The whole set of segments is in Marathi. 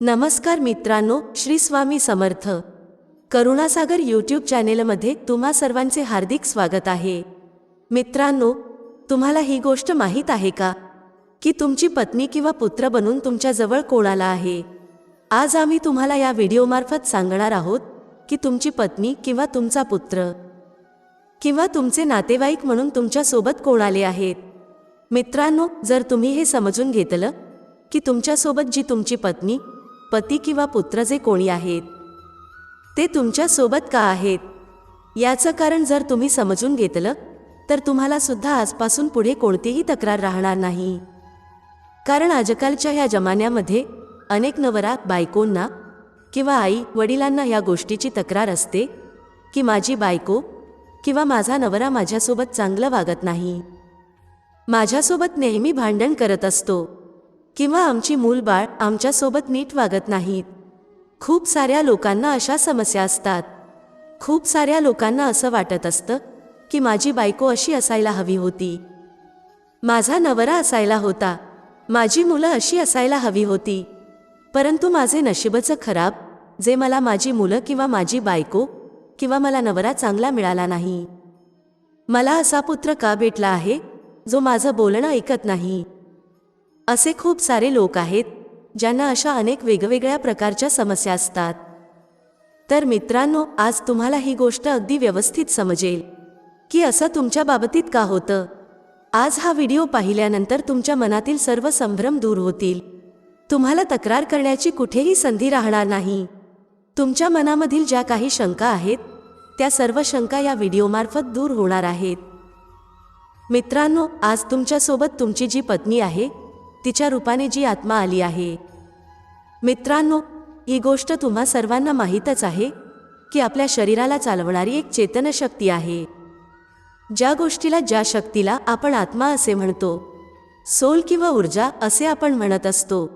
नमस्कार मित्रांनो श्री स्वामी समर्थ. करुणासागर यूट्यूब चॅनेलमध्ये तुम्हा सर्वांचे हार्दिक स्वागत आहे. मित्रांनो तुम्हाला ही गोष्ट माहीत आहे का? की तुमची पत्नी किंवा पुत्र बनून तुमच्याजवळ कोणाला आहे? आज आम्ही तुम्हाला या व्हिडिओमार्फत सांगणार आहोत की तुमची पत्नी किंवा तुमचा पुत्र किंवा तुमचे नातेवाईक म्हणून तुमच्यासोबत कोणाले आहेत? मित्रांनो जर तुम्ही हे समजून घेतलं की तुमच्यासोबत जी तुमची पत्नी पती किंवा पुत्र जे कोणी आहेत ते तुमच्यासोबत का आहेत? याचं कारण जर तुम्ही समजून घेतलं तर तुम्हाला सुद्धा आजपासून पुढे कोणतीही तक्रार राहणार नाही. कारण आजकालच्या ह्या जमान्यामध्ये अनेक नवरा बायकोंना किंवा आई वडिलांना या गोष्टीची तक्रार असते की माझी बायको किंवा माझा नवरा माझ्यासोबत चांगलं वागत नाही. माझ्यासोबत नेहमी भांडण करत असतो. किंवा आमची मूलबाळ आमच्यासोबत नीट वागत नाहीत. खूप साऱ्या लोकांना अशा समस्या असतात. खूप साऱ्या लोकांना असं वाटत असतं की माझी बायको अशी असायला हवी होती. माझा नवरा असायला होता. माझी मुलं अशी असायला हवी होती. परंतु माझे नशिबचं खराब जे मला माझी मुलं किंवा माझी बायको किंवा मला नवरा चांगला मिळाला नाही. मला असा पुत्र का भेटला आहे जो माझं बोलणं ऐकत नाही? असे खूप सारे लोक आहेत ज्यांना अशा अनेक वेगवेगळ्या प्रकारच्या समस्या असतात. तर मित्रांनो आज तुम्हाला ही गोष्ट अगदी व्यवस्थित समजेल की असं तुमच्या बाबतीत का होतं? आज हा व्हिडिओ पाहिल्यानंतर तुमच्या मनातील सर्व संभ्रम दूर होतील. तुम्हाला तक्रार करण्याची कुठेही संधी राहणार नाही. तुमच्या मनामधील ज्या काही शंका आहेत त्या सर्व शंका या व्हिडिओमार्फत दूर होणार आहेत. मित्रांनो आज तुमच्यासोबत तुमची जी पत्नी आहे तिच्या रूपाने जी आत्मा आली आहे. मित्रांनो ही गोष्ट तुम्हा सर्वांना माहीतच आहे की आपल्या शरीराला चालवणारी एक चेतनशक्ती आहे. ज्या गोष्टीला ज्या शक्तीला आपण आत्मा असे म्हणतो सोल किंवा ऊर्जा असे आपण म्हणत असतो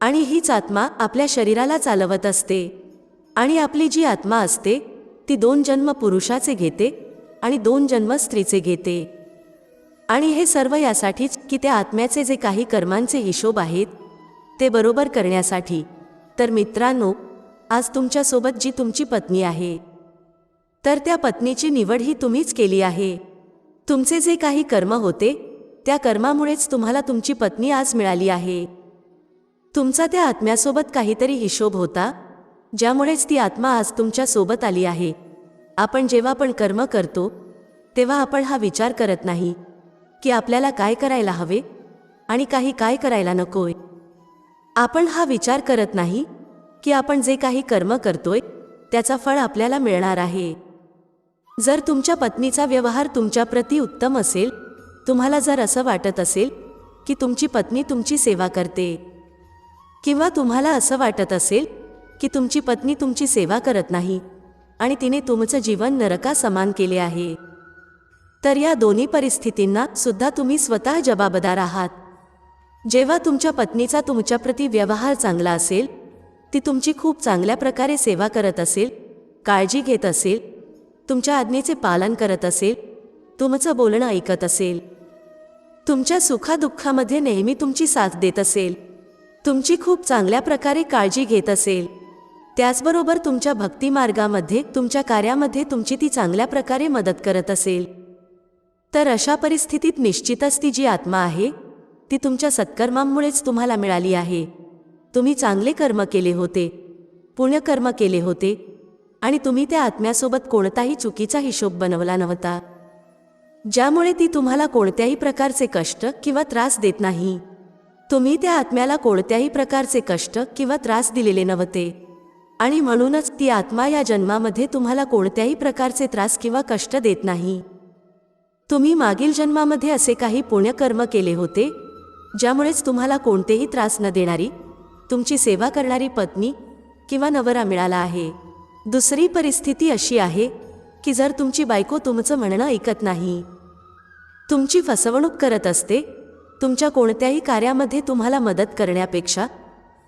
आणि हीच आत्मा आपल्या शरीराला चालवत असते आणि आपली जी आत्मा असते ती दोन जन्म पुरुषाचे घेते आणि दोन जन्म स्त्रीचे घेते. आणि हे सर्व यासाठीच की त्या आत्म्याचे जे काही कर्मांचे हिशोब आहेत ते बरोबर करण्यासाठी. तर मित्रांनो आज तुमच्यासोबत जी तुमची पत्नी आहे तर त्या पत्नीची निवड ही तुम्हीच केली आहे. तुमचे जे काही कर्म होते त्या कर्मामुळेच तुम्हाला तुमची पत्नी आज मिळाली आहे. तुमचा त्या आत्म्यासोबत काहीतरी हिशोब होता ज्यामुळेच ती आत्मा आज तुमच्यासोबत आली आहे. आपण जेव्हा पण कर्म करतो तेव्हा आपण हा विचार करत नाही. की आपल्याला काय करायला हवे आणि काही काय करायला नकोय. आपण हा विचार करत नाही की आपण जे काही कर्म करतोय त्याचा फळ आपल्याला मिळणार आहे. जर तुमच्या पत्नीचा व्यवहार तुमच्याप्रती उत्तम असेल तुम्हाला जर असं वाटत असेल की तुमची पत्नी तुमची सेवा करते किंवा तुम्हाला असं वाटत असेल की तुमची पत्नी तुमची सेवा करत नाही आणि तिने तुमचं जीवन नरका समान केले आहे तर या दोन्ही परिस्थितींना सुद्धा तुम्ही स्वतः जबाबदार आहात. जेव्हा तुमच्या पत्नीचा तुमच्याप्रती व्यवहार चांगला असेल ती तुमची खूप चांगल्या प्रकारे सेवा करत असेल काळजी घेत असेल तुमच्या आज्ञेचे पालन करत असेल तुमचं बोलणं ऐकत असेल. तुमच्या सुखादुःखामध्ये नेहमी तुमची साथ देत असेल. तुमची खूप चांगल्या प्रकारे काळजी घेत असेल. त्याचबरोबर तुमच्या भक्तिमार्गामध्ये तुमच्या कार्यामध्ये तुमची ती चांगल्या प्रकारे मदत करत असेल. तर अशा परिस्थितीत निश्चितच ती जी आत्मा आहे ती तुमच्या सत्कर्मांमुळेच तुम्हाला मिळाली आहे. तुम्ही चांगले कर्म केले होते पुण्यकर्म केले होते आणि तुम्ही त्या आत्म्यासोबत कोणताही चुकीचा हिशोब बनवला नव्हता. ज्यामुळे ती तुम्हाला कोणत्याही प्रकारचे कष्ट किंवा त्रास देत नाही. तुम्ही त्या आत्म्याला कोणत्याही प्रकारचे कष्ट किंवा त्रास दिलेले नव्हते. आणि म्हणूनच ती आत्मा या जन्मामध्ये तुम्हाला कोणत्याही प्रकारचे त्रास किंवा कष्ट देत नाही. तुम्ही मागील जन्मामध्ये असे काही पुण्यकर्म केले होते ज्यामुळेच तुम्हाला कोणतेही त्रास न देणारी तुमची सेवा करणारी पत्नी किंवा नवरा मिळाला आहे. दुसरी परिस्थिती अशी आहे की जर तुमची बायको तुमचं म्हणणं ऐकत नाही तुमची फसवणूक करत असते तुमच्या कोणत्याही कार्यामध्ये तुम्हाला मदत करण्यापेक्षा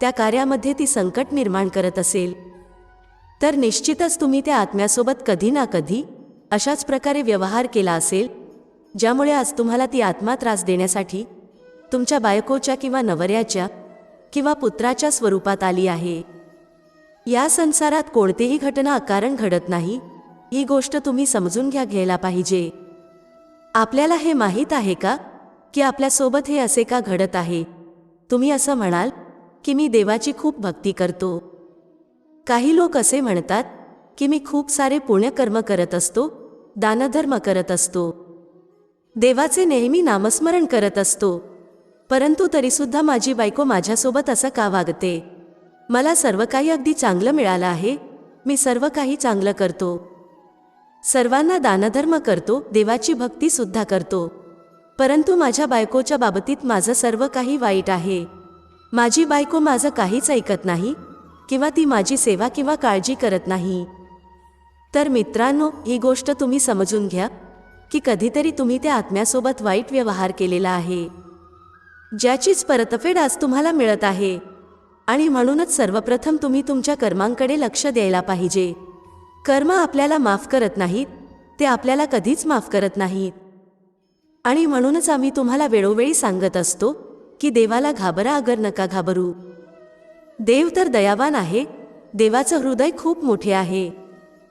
त्या कार्यामध्ये ती संकट निर्माण करत असेल. तर निश्चितच तुम्ही त्या आत्म्यासोबत कधी ना कधी अशाच प्रकारे व्यवहार केला असेल ज्यामुळे आज तुम्हाला ती आत्मा त्रास देण्यासाठी तुमच्या बायकोच्या किंवा नवऱ्याच्या किंवा पुत्राच्या स्वरूपात आली आहे. या संसारात कोणतीही घटना अकारण घडत नाही ही गोष्ट तुम्ही समजून घ्या घ्यायला पाहिजे. आपल्याला हे माहीत आहे का की आपल्यासोबत हे असे का घडत आहे? तुम्ही असं म्हणाल की मी देवाची खूप भक्ती करतो. काही लोक असे म्हणतात की मी खूप सारे पुण्यकर्म करत असतो दानधर्म करत असतो. देवाचे नेहमी नामस्मरण करत असतो. परंतु तरीसुद्धा माझी बायको माझ्यासोबत असं का वागते? मला सर्व काही अगदी चांगलं मिळालं आहे. मी सर्व काही चांगलं करतो. सर्वांना दानधर्म करतो देवाची भक्तीसुद्धा करतो. परंतु माझ्या बायकोच्या बाबतीत माझं सर्व काही वाईट आहे. माझी बायको माझं काहीच ऐकत नाही किंवा ती माझी सेवा किंवा काळजी करत नाही. तर मित्रांनो ही गोष्ट तुम्ही समजून घ्या. की कधीतरी तुम्ही त्या आत्म्यासोबत वाईट व्यवहार केलेला आहे. ज्याचीच परतफेड आज तुम्हाला मिळत आहे. आणि म्हणूनच सर्वप्रथम तुम्ही तुमच्या कर्मांकडे लक्ष द्यायला पाहिजे. कर्म आपल्याला माफ करत नाहीत ते आपल्याला कधीच माफ करत नाहीत. आणि म्हणूनच आम्ही तुम्हाला वेळोवेळी सांगत असतो की देवाला घाबरा अगर नका घाबरू. देव तर दयावान आहे देवाचं हृदय खूप मोठे आहे.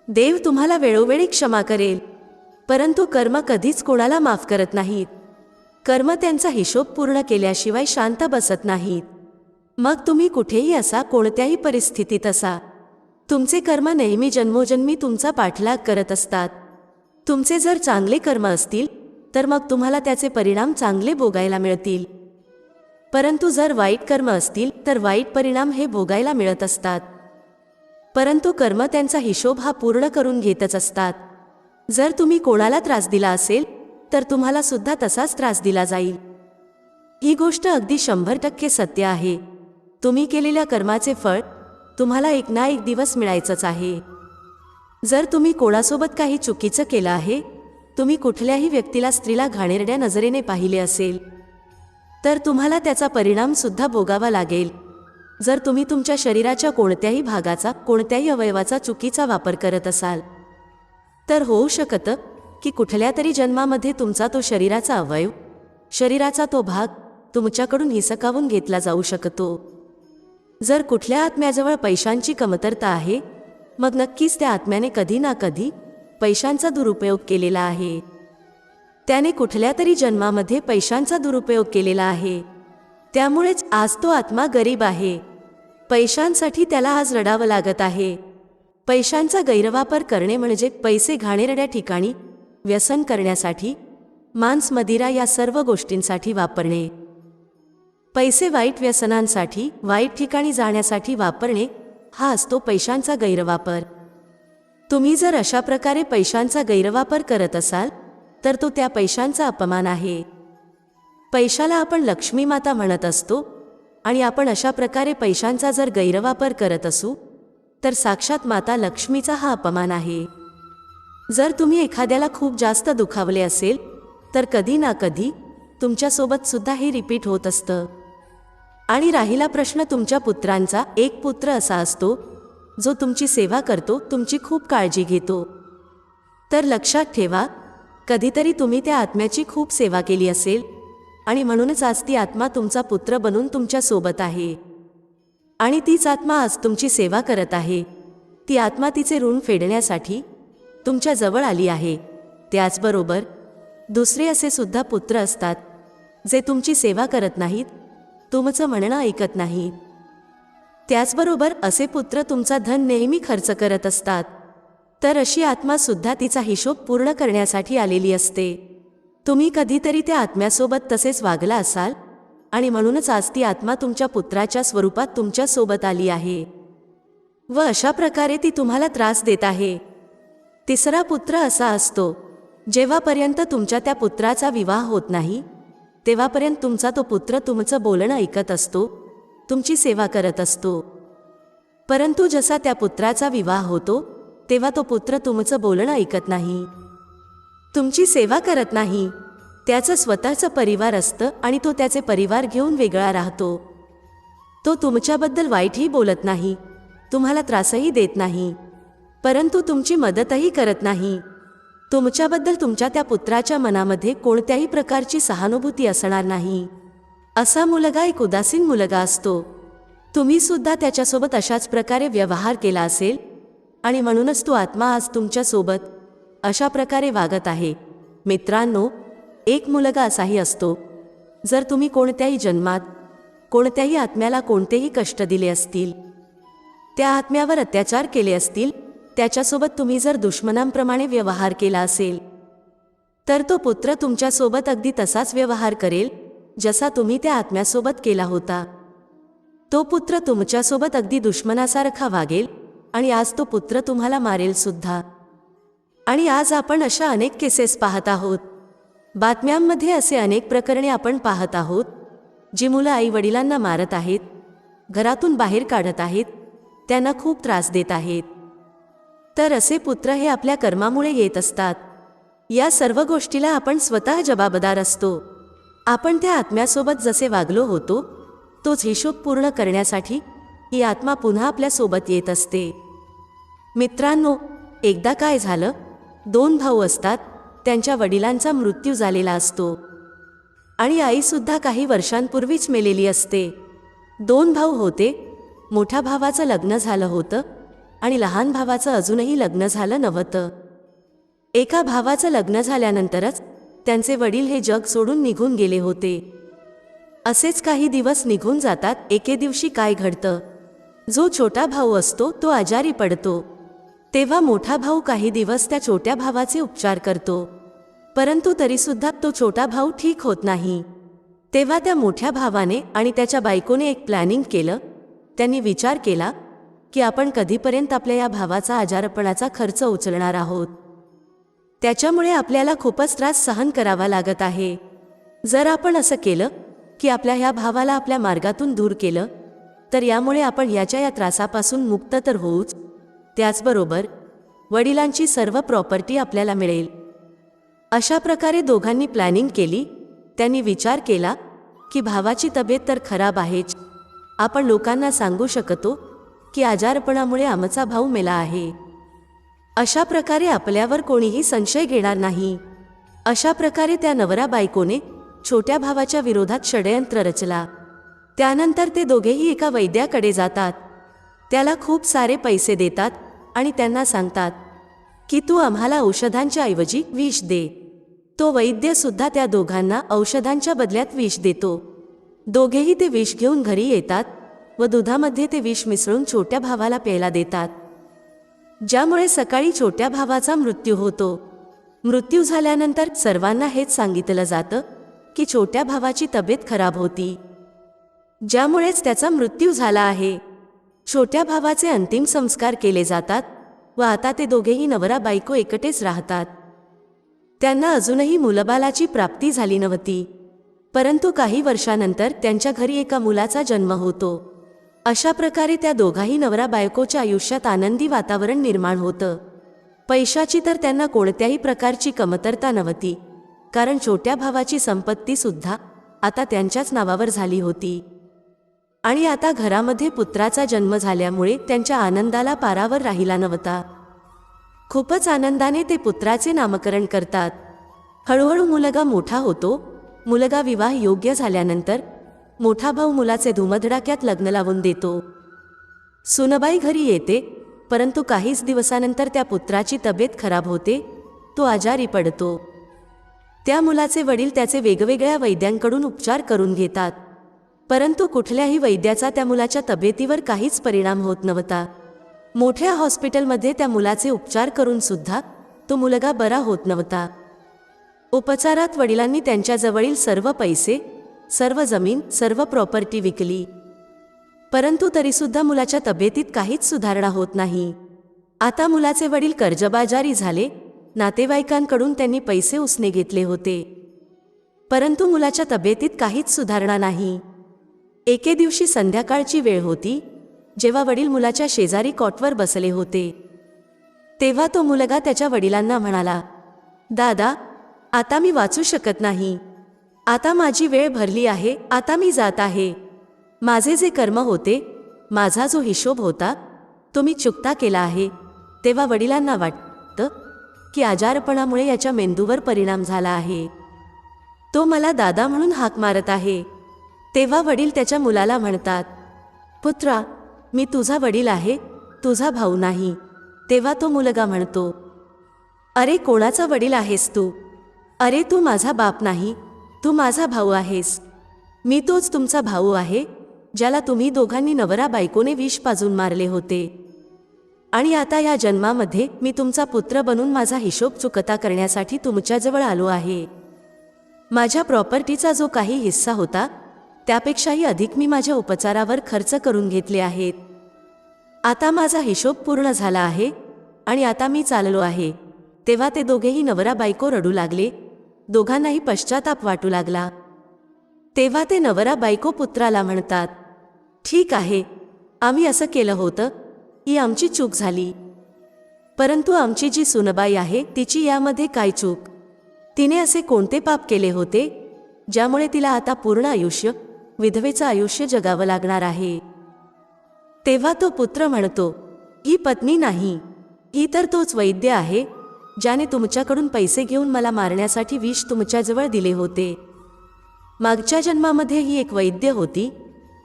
देव तुम्हाला वेळोवेळी क्षमा करेल. परंतु कर्म कधीच कोणाला माफ करत नाहीत. कर्म त्यांचा हिशोब पूर्ण केल्याशिवाय शांत बसत नाहीत. मग तुम्ही कुठेही असा कोणत्याही परिस्थितीत असा. तुमचे कर्म नेहमी जन्मोजन्मी तुमचा पाठलाग करत असतात. तुमचे जर चांगले कर्म असतील तर मग तुम्हाला त्याचे परिणाम चांगले भोगायला मिळतील. परंतु जर वाईट कर्म असतील तर वाईट परिणाम हे भोगायला मिळत असतात. परंतु कर्म त्यांचा हिशोब हा पूर्ण करून घेतच असतात. जर तुम्ही कोणाला त्रास दिला असेल तर तुम्हाला सुद्धा तसाच त्रास दिला जाईल. ही गोष्ट अगदी शंभर टक्के सत्य आहे. तुम्ही केलेल्या कर्माचे फळ तुम्हाला एक ना एक दिवस मिळायचंच आहे. जर तुम्ही कोणासोबत काही चुकीचं केलं आहे तुम्ही कुठल्याही व्यक्तीला स्त्रीला घाणेरड्या नजरेने पाहिले असेल तर तुम्हाला त्याचा परिणामसुद्धा भोगावा लागेल. जर तुम्ही तुमच्या शरीराच्या कोणत्याही भागाचा कोणत्याही अवयवाचा चुकीचा वापर करत असाल तर होऊ शकतं की कुठल्या तरी जन्मामध्ये तुमचा तो शरीराचा अवयव शरीराचा तो भाग तुमच्याकडून हिसकावून घेतला जाऊ शकतो. जर कुठल्या आत्म्याजवळ पैशांची कमतरता आहे मग नक्कीच त्या आत्म्याने कधी ना कधी पैशांचा दुरुपयोग केलेला आहे. त्याने कुठल्या तरी जन्मामध्ये पैशांचा दुरुपयोग केलेला आहे. त्यामुळेच आज तो आत्मा गरीब आहे. पैशांसाठी त्याला आज रडावं लागत आहे. पैशांचा गैरवापर करणे म्हणजे पैसे घाणेरड्या ठिकाणी व्यसन करण्यासाठी मांस मदिरा या सर्व गोष्टींसाठी वापरणे. पैसे वाईट व्यसनांसाठी वाईट ठिकाणी जाण्यासाठी वापरणे हा असतो पैशांचा गैरवापर. तुम्ही जर अशा प्रकारे पैशांचा गैरवापर करत असाल तर तो त्या पैशांचा अपमान आहे. पैशाला आपण लक्ष्मी माता म्हणत असतो आणि आपण अशा प्रकारे पैशांचा जर गैरवापर करत असू तर साक्षात माता लक्ष्मीचा हा अपमान आहे. जर तुम्ही एखाद्याला खूप जास्त दुखावले असेल तर कधी ना कधी तुमच्यासोबत सुद्धा हे रिपीट होत असतं. आणि राहिला प्रश्न तुमच्या पुत्रांचा एक पुत्र असा असतो जो तुमची सेवा करतो तुमची खूप काळजी घेतो. तर लक्षात ठेवा कधीतरी तुम्ही त्या आत्म्याची खूप सेवा केली असेल आणि म्हणूनच आज ती आत्मा तुमचा पुत्र बनून तुमच्यासोबत आहे. आणि तीच आत्मा आज तुमची सेवा करत आहे. ती आत्मा तिचे ऋण फेडण्यासाठी तुमच्या जवळ आली आहे. त्याचबरोबर दुसरे असे सुद्धा पुत्र असतात जे तुमची सेवा करत नाहीत तुमचं म्हणणं ऐकत नाहीत त्याचबरोबर असे पुत्र तुमचा धन नेहमी खर्च करत असतात. तर अशी आत्मासुद्धा तिचा हिशोब पूर्ण करण्यासाठी आलेली असते. तुम्ही कधीतरी त्या आत्म्यासोबत तसेच वागला असाल? आणि म्हणूनच आज ती आत्मा तुमच्या पुत्राच्या स्वरूपात तुमच्यासोबत आली आहे. व अशा प्रकारे ती तुम्हाला त्रास देत आहे. तिसरा पुत्र असा असतो जेव्हापर्यंत तुमच्या त्या पुत्राचा विवाह होत नाही तेव्हापर्यंत तुमचा तो पुत्र तुमचं बोलणं ऐकत असतो तुमची सेवा करत असतो. परंतु जसा त्या पुत्राचा विवाह होतो तेव्हा तो पुत्र तुमचं बोलणं ऐकत नाही. तुमची सेवा करत नाही त्याचं स्वतःचं परिवार असतं आणि तो त्याचे परिवार घेऊन वेगळा राहतो. तो तुमच्याबद्दल वाईटही बोलत नाही. तुम्हाला त्रासही देत नाही. परंतु तुमची मदतही करत नाही. तुमच्याबद्दल तुमच्या त्या पुत्राच्या मनामध्ये कोणत्याही प्रकारची सहानुभूती असणार नाही. असा मुलगा एक उदासीन मुलगा असतो. तुम्ही सुद्धा त्याच्यासोबत अशाच प्रकारे व्यवहार केला असेल आणि म्हणूनच तो आत्मा आज तुमच्यासोबत अशा प्रकारे वागत आहे. मित्रांनो एक मुलगा असाही असतो. जर तुम्ही कोणत्याही जन्मात कोणत्याही आत्म्याला कोणतेही कष्ट दिले असतील त्या आत्म्यावर अत्याचार केले असतील त्याच्यासोबत तुम्ही जर दुश्मनांप्रमाणे व्यवहार केला असेल तर तो पुत्र तुमच्यासोबत अगदी तसाच व्यवहार करेल जसा तुम्ही त्या आत्म्यासोबत केला होता. तो पुत्र तुमच्यासोबत अगदी दुश्मनासारखा वागेल आणि आज तो पुत्र तुम्हाला मारेल सुद्धा. आणि आज आपण अशा अनेक केसेस पाहत आहोत. बातम्यांमध्ये असे अनेक प्रकरणे आपण पाहत आहोत जी मुलं आई वडिलांना मारत आहेत घरातून बाहेर काढत आहेत त्यांना खूप त्रास देत आहेत. तर असे पुत्र हे आपल्या कर्मामुळे येत असतात. या सर्व गोष्टीला आपण स्वतः जबाबदार असतो. आपण त्या आत्म्यासोबत जसे वागलो होतो तोच हिशोब पूर्ण करण्यासाठी ही आत्मा पुन्हा आपल्यासोबत येत असते. मित्रांनो एकदा काय झालं? दोन भाऊ असतात त्यांच्या वडिलांचा मृत्यू झालेला असतो. आणि आईसुद्धा काही वर्षांपूर्वीच मेलेली असते. दोन भाऊ होते. मोठ्या भावाचं लग्न झालं होतं आणि लहान भावाचं अजूनही लग्न झालं नव्हतं. एका भावाचं लग्न झाल्यानंतरच त्यांचे वडील हे जग सोडून निघून गेले होते. असेच काही दिवस निघून जातात. एके दिवशी काय घडतं? जो छोटा भाऊ असतो तो आजारी पडतो. तेव्हा मोठा भाऊ काही दिवस त्या छोट्या भावाचे उपचार करतो. परंतु तरीसुद्धा तो छोटा भाऊ ठीक होत नाही. तेव्हा त्या मोठ्या भावाने आणि त्याच्या बायकोने एक प्लॅनिंग केलं. त्यांनी विचार केला की आपण कधीपर्यंत आपल्या या भावाचा आजारपणाचा खर्च उचलणार आहोत? त्याच्यामुळे आपल्याला खूपच त्रास सहन करावा लागत आहे. जर आपण असं केलं की आपल्या ह्या भावाला आपल्या मार्गातून दूर केलं तर यामुळे आपण याच्या या त्रासापासून मुक्त तर होऊच. त्याचबरोबर वडिलांची सर्व प्रॉपर्टी आपल्याला मिळेल. अशा प्रकारे दोघांनी प्लॅनिंग केली. त्यांनी विचार केला की भावाची तब्येत तर खराब आहेच. आपण लोकांना सांगू शकतो की आजारपणामुळे आमचा भाऊ मेला आहे. अशा प्रकारे आपल्यावर कोणीही संशय घेणार नाही. अशा प्रकारे त्या नवरा बायकोने छोट्या भावाच्या विरोधात षडयंत्र रचला. त्यानंतर ते दोघेही एका वैद्याकडे जातात. त्याला खूप सारे पैसे देतात आणि त्यांना सांगतात की तू आम्हाला औषधांच्या ऐवजी विष दे. तो वैद्य सुद्धा त्या दोघांना औषधांच्या बदल्यात विष देतो. दोघेही ते विष घेऊन घरी येतात व दुधामध्ये ते विष मिसळून छोट्या भावाला प्यायला देतात. ज्यामुळे सकाळी छोट्या भावाचा मृत्यू होतो. मृत्यू झाल्यानंतर सर्वांना हेच सांगितलं जातं की छोट्या भावाची तब्येत खराब होती. ज्यामुळेच त्याचा मृत्यू झाला आहे. छोट्या भावाचे अंतिम संस्कार केले जातात व आता ते दोघेही नवरा बायको एकटेच राहतात. त्यांना अजूनही मुलबालाची प्राप्ती झाली नव्हती. परंतु काही वर्षानंतर त्यांच्या घरी एका मुलाचा जन्म होतो. अशा प्रकारे त्या दोघाही नवरा बायकोच्या आयुष्यात आनंदी वातावरण निर्माण होतं. पैशाची तर त्यांना कोणत्याही प्रकारची कमतरता नव्हती. कारण छोट्या भावाची संपत्तीसुद्धा आता त्यांच्याच नावावर झाली होती. आणि आता घरामध्ये पुत्राचा जन्म झाल्यामुळे त्यांच्या आनंदाला पारावर राहिला नव्हता. खूपच आनंदाने ते पुत्राचे नामकरण करतात. हळूहळू मुलगा मोठा होतो. मुलगा विवाह योग्य झाल्यानंतर मोठा भाऊ मुलाचे धुमधडाक्यात लग्न लावून देतो. सुनबाई घरी येते परंतु काहीच दिवसानंतर त्या पुत्राची तब्येत खराब होते तो आजारी पडतो. त्या मुलाचे वडील त्याचे वेगवेगळ्या वैद्यांकडून उपचार करून घेतात. परंतु कुठल्याही वैद्याचा त्या मुलाच्या तब्येतीवर काहीच परिणाम होत नव्हता. मोठ्या हॉस्पिटलमध्ये त्या मुलाचे उपचार करून सुद्धा तो मुलगा बरा होत नव्हता. उपचारात वडिलांनी त्यांच्याजवळील सर्व पैसे सर्व जमीन सर्व प्रॉपर्टी विकली. परंतु तरीसुद्धा मुलाच्या तब्येतीत काहीच सुधारणा होत नाही. आता मुलाचे वडील कर्जबाजारी झाले नातेवाईकांकडून त्यांनी पैसे उसने घेतले होते. परंतु मुलाच्या तब्येतीत काहीच सुधारणा नाही. एके दिवशी संध्याकाळची वेळ होती जेव्हा वडील मुलाच्या शेजारी कॉटवर बसले होते. तेव्हा तो मुलगा त्याच्या वडिलांना म्हणाला दादा आता मी वाचू शकत नाही. आता माझी वेळ भरली आहे आता मी जात आहे. माझे जे कर्म होते माझा जो हिशोब होता तो मी चुकता केला आहे. तेव्हा वडिलांना वाटतं की आजारपणामुळे याच्या मेंदूवर परिणाम झाला आहे. तो मला दादा म्हणून हाक मारत आहे. तेव्हा वडील त्याच्या मुलाला म्हणतात पुत्रा मी तुझा वडील आहे तुझा भाऊ नाही. तेव्हा तो मुलगा म्हणतो अरे कोणाचा वडील आहेस तू? अरे तू माझा बाप नाही तू माझा भाऊ आहेस. मी तोच तुमचा भाऊ आहे ज्याला तुम्ही दोघांनी नवरा बायकोने विष पाजून मारले होते. आणि आता या जन्मामध्ये मी तुमचा पुत्र बनून माझा हिशोब चुकता करण्यासाठी तुमच्याजवळ आलो आहे. माझ्या प्रॉपर्टीचा जो काही हिस्सा होता त्यापेक्षाही अधिक मी माझ्या उपचारावर खर्च करून घेतले आहेत. आता माझा हिशोब पूर्ण झाला आहे आणि आता मी चाललो आहे. तेव्हा ते दोघेही नवरा बायको रडू लागले. दोघांनाही पश्चाताप वाटू लागला. तेव्हा ते नवरा बायको पुत्राला म्हणतात ठीक आहे आम्ही असं केलं होतं. ही आमची चूक झाली. परंतु आमची जी सुनबाई आहे तिची यामध्ये काय चूक? तिने असे कोणते पाप केले होते ज्यामुळे तिला आता पूर्ण आयुष्य विधवेचं आयुष्य जगावं लागणार आहे. तेव्हा तो पुत्र म्हणतो ही पत्नी नाही ही तर तोच वैद्य आहे ज्याने तुमच्याकडून पैसे घेऊन मला मारण्यासाठी विष तुमच्याजवळ दिले होते. मागच्या जन्मामध्ये ही एक वैद्य होती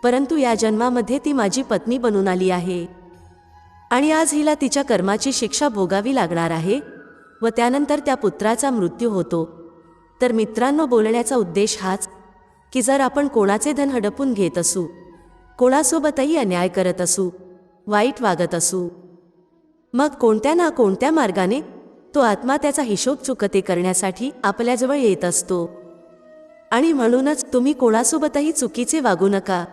परंतु या जन्मामध्ये ती माझी पत्नी बनून आली आहे. आणि आज हिला तिच्या कर्माची शिक्षा भोगावी लागणार आहे व त्यानंतर त्या पुत्राचा मृत्यू होतो. तर मित्रांनो बोलण्याचा उद्देश हाच की जर आपण कोणाचे धन हडपून घेत असू कोणासोबतही अन्याय करत असू वाईट वागत असू मग कोणत्या ना कोणत्या मार्गाने तो आत्मा त्याचा हिशोब चुकते करण्यासाठी आपल्याजवळ येत असतो. आणि म्हणूनच तुम्ही कोणासोबतही चुकीचे वागू नका.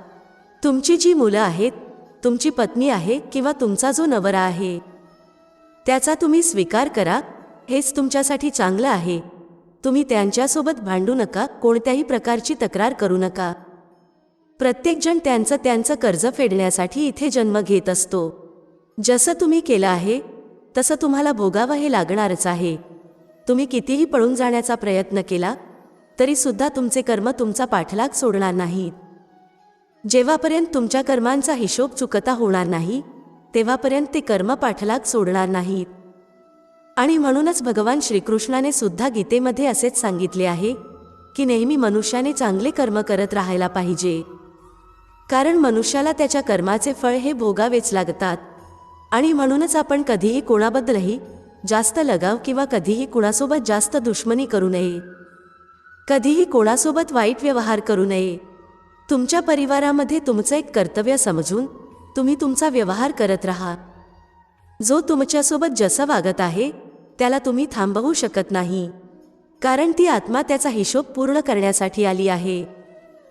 तुमची जी मुलं आहेत तुमची पत्नी आहे किंवा तुमचा जो नवरा आहे त्याचा तुम्ही स्वीकार करा हेच तुमच्यासाठी चांगलं आहे. तुम्ही त्यांच्यासोबत भांडू नका कोणत्याही प्रकारची तक्रार करू नका. प्रत्येकजण त्यांचं त्यांचं कर्ज फेडण्यासाठी इथे जन्म घेत असतो. जसं तुम्ही केलं आहे तसं तुम्हाला भोगावं हे लागणारच आहे. तुम्ही कितीही पळून जाण्याचा प्रयत्न केला तरीसुद्धा तुमचे कर्म तुमचा पाठलाग सोडणार नाहीत. जेव्हापर्यंत तुमच्या कर्मांचा हिशोब चुकता होणार नाही तेव्हापर्यंत ते कर्म पाठलाग सोडणार नाहीत. आणि म्हणूनच भगवान श्रीकृष्णाने सुद्धा गीतेमध्ये असेच सांगितले आहे की नेहमी मनुष्याने चांगले कर्म करत राहायला पाहिजे. कारण मनुष्याला त्याच्या कर्माचे फळ हे भोगावेच लागतात. आणि म्हणूनच आपण कधीही कोणाबद्दलही जास्त लगाव किंवा कधीही कुणासोबत जास्त दुश्मनी करू नये. कधीही कोणासोबत वाईट व्यवहार करू नये. तुमच्या परिवारामध्ये तुमचं एक कर्तव्य समजून तुम्ही तुमचा व्यवहार करत राहा. जो तुमच्यासोबत जसं वागत आहे त्याला तुम्ही थांबवू शकत नाही. कारण ती आत्मा त्याचा हिशोब पूर्ण करण्यासाठी आली आहे.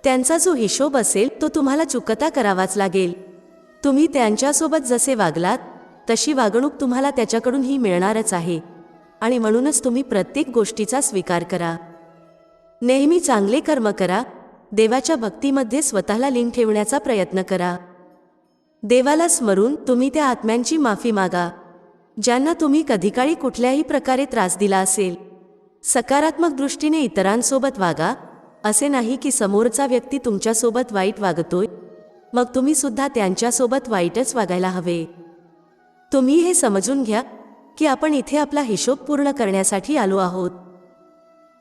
त्यांचा जो हिशोब असेल तो तुम्हाला चुकता करावाच लागेल. तुम्ही त्यांच्यासोबत जसे वागलात तशी वागणूक तुम्हाला त्याच्याकडूनही मिळणारच आहे. आणि म्हणूनच तुम्ही प्रत्येक गोष्टीचा स्वीकार करा. नेहमी चांगले कर्म करा. देवाच्या भक्तीमध्ये स्वतःला लिंग ठेवण्याचा प्रयत्न करा. देवाला स्मरून तुम्ही त्या आत्म्यांची माफी मागा. ज्यांना तुम्ही कधीकाळी कुठल्याही प्रकारे त्रास दिला असेल. सकारात्मक दृष्टीने इतरांसोबत वागा असे नाही की समोरचा व्यक्ती तुमच्यासोबत वाईट वागतोय. मग तुम्ही सुद्धा त्यांच्यासोबत वाईटच वागायला हवे. तुम्ही हे समजून घ्या की आपण इथे आपला हिशोब पूर्ण करण्यासाठी आलो आहोत.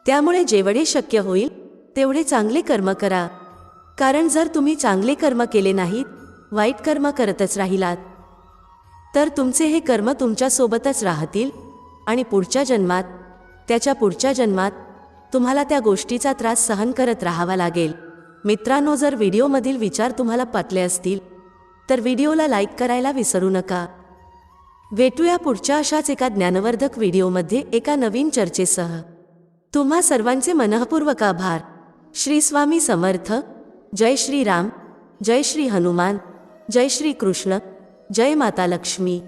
त्यामुळे जेवढे शक्य होईल तेवढे चांगले कर्म करा. कारण जर तुम्ही चांगले कर्म केले नाहीत वाईट कर्म करतच राहिलात. तर तुमचे हे कर्म तुमच्यासोबतच राहतील आणि पुढच्या जन्मात त्याच्या पुढच्या जन्मात तुम्हाला त्या गोष्टीचा त्रास सहन करत राहावा लागेल. मित्रांनो जर व्हिडिओमधील विचार तुम्हाला पटले असतील तर व्हिडिओला लाईक करायला विसरू नका. भेटूया पुढच्या अशाच एका ज्ञानवर्धक व्हिडिओमध्ये एका नवीन चर्चेसह. तुम्हा सर्वांचे मनःपूर्वक आभार. श्री स्वामी समर्थ. जय श्री राम. जय श्री हनुमान. जय श्री कृष्ण. जय माता लक्ष्मी.